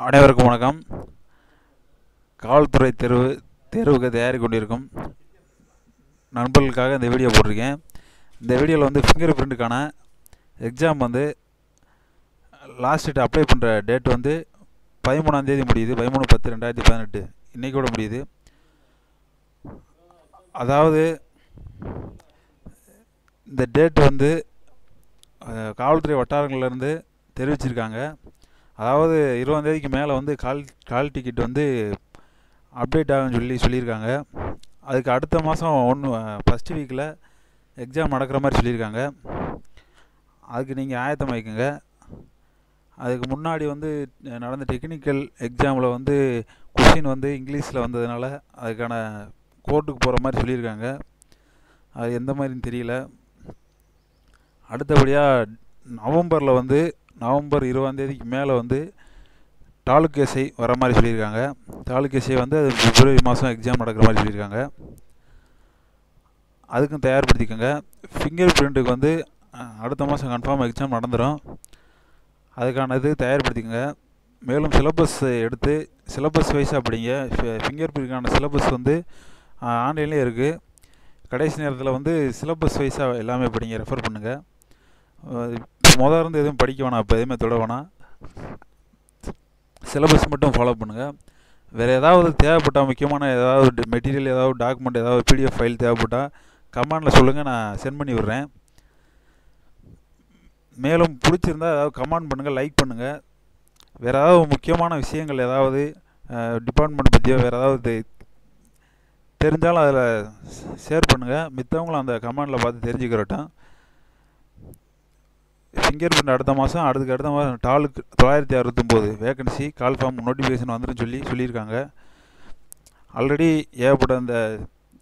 அனைவருக்கும் வணக்கம். காவல்துறை தேர்வு தேர்வுக்கு தயாரி கொண்டிருக்கும் நண்பர்களுக்காக இந்த வீடியோ போட்டிருக்கேன். இந்த வீடியோவில் வந்து ஃபிங்கர் பிரிண்ட்டுக்கான எக்ஸாம் வந்து லாஸ்ட் டேட் அப்ளை பண்ணுற டேட் வந்து பதிமூணாந்தேதி முடியுது. பதிமூணு பத்து ரெண்டாயிரத்தி பதினெட்டு. இன்றைக்கோட முடியுது. அதாவது இந்த டேட் வந்து காவல்துறை வட்டாரங்கள்லேருந்து தெரிவிச்சிருக்காங்க. அதாவது இருபதாந்தேதிக்கு மேலே வந்து கால் கால் டிக்கெட் வந்து அப்டேட் ஆகும்னு சொல்லி சொல்லியிருக்காங்க. அதுக்கு அடுத்த மாதம் ஒன்று ஃபஸ்ட்டு வீக்கில் எக்ஸாம் நடக்கிற மாதிரி சொல்லியிருக்காங்க. அதுக்கு நீங்கள் ஆயத்தம் ஆயத்தமாயிக்கோங்க அதுக்கு முன்னாடி வந்து நடந்த டெக்னிக்கல் எக்ஸாமில் வந்து கொஷின் வந்து இங்கிலீஷில் வந்ததுனால அதுக்கான கோர்ட்டுக்கு போகிற மாதிரி சொல்லியிருக்காங்க. அது எந்த மாதிரின்னு தெரியல. அடுத்தபடியாக நவம்பரில் வந்து நவம்பர் இருபதாந்தேதிக்கு மேலே வந்து தாலுக் எஸ்ஐ வர மாதிரி சொல்லியிருக்காங்க. தாலுக் எஸ்ஐ வந்து அது பிப்ரவரி மாதம் எக்ஸாம் நடக்கிற மாதிரி சொல்லியிருக்காங்க. அதுக்கும் தயார்படுத்திக்கோங்க. ஃபிங்கர் பிரிண்ட்டுக்கு வந்து அடுத்த மாதம் கன்ஃபார்ம் எக்ஸாம் நடந்துடும் அதுக்கான இது தயார்படுத்திக்கோங்க. மேலும் சிலபஸ் எடுத்து சிலபஸ் வைஸாக படிங்க. ஃபிங்கர் பிரிண்ட்டுக்கான சிலபஸ் வந்து ஆன்லைன்லேயே இருக்குது கடைசி நேரத்தில் வந்து சிலபஸ் வைஸாக எல்லாமே படிங்க ரெஃபர் பண்ணுங்கள் மொதல் இருந்து எதுவும் படிக்க வேணாம் இப்போ எதுவுமே தொட வேணாம். சிலபஸ் மட்டும் ஃபாலோ பண்ணுங்கள் வேறு ஏதாவது தேவைப்பட்டால் முக்கியமான ஏதாவது மெட்டீரியல் ஏதாவது டாக்குமெண்ட் ஏதாவது பிடிஎஃப் ஃபைல் தேவைப்பட்டால் கமெண்டில் சொல்லுங்கள் நான் சென்ட் பண்ணி விட்றேன். மேலும் பிடிச்சிருந்தா ஏதாவது கமெண்ட் பண்ணுங்கள் லைக் பண்ணுங்கள் வேறு ஏதாவது முக்கியமான விஷயங்கள் ஏதாவது டிபார்ட்மெண்ட் பற்றியோ வேறு ஏதாவது தெ- தெரிஞ்சாலும் அதில் ஷேர் பண்ணுங்கள் மித்தவங்களும் அந்த கமெண்டில் பார்த்து தெரிஞ்சுக்கிறட்டும். ஃபிங்கர் பிரிண்ட் அடுத்த மாதம் அடுத்துக்கு அடுத்த மாதம் டாலுக்கு தொள்ளாயிரத்தி அறுபத்தொம்போது வேகன்சி கால் ஃபார்ம் நோட்டிஃபிகேஷன் வந்துடும் சொல்லி சொல்லியிருக்காங்க. ஆல்ரெடி ஏகப்பட்ட அந்த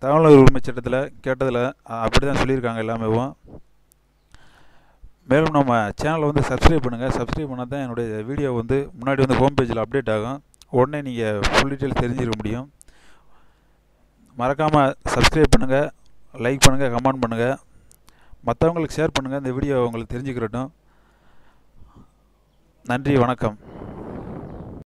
தகவல் உரிமை சட்டத்தில் கேட்டதில் அப்படி தான் சொல்லியிருக்காங்க எல்லாமேவும் மேலும் நம்ம சேனலை வந்து சப்ஸ்கிரைப் பண்ணுங்கள் சப்ஸ்கிரைப் பண்ணால் தான் என்னுடைய வீடியோ வந்து முன்னாடி வந்து ஹோம் பேஜில் அப்டேட் ஆகும். உடனே நீங்கள் ஃபுல் டீட்டெயில் தெரிஞ்சிக்க முடியும். மறக்காமல் சப்ஸ்கிரைப் பண்ணுங்கள் லைக் பண்ணுங்கள் கமெண்ட் பண்ணுங்கள் மற்றவங்களுக்கு ஷேர் பண்ணுங்கள் இந்த வீடியோ உங்களுக்கு தெரிஞ்சுக்கிறட்டும். நன்றி வணக்கம்.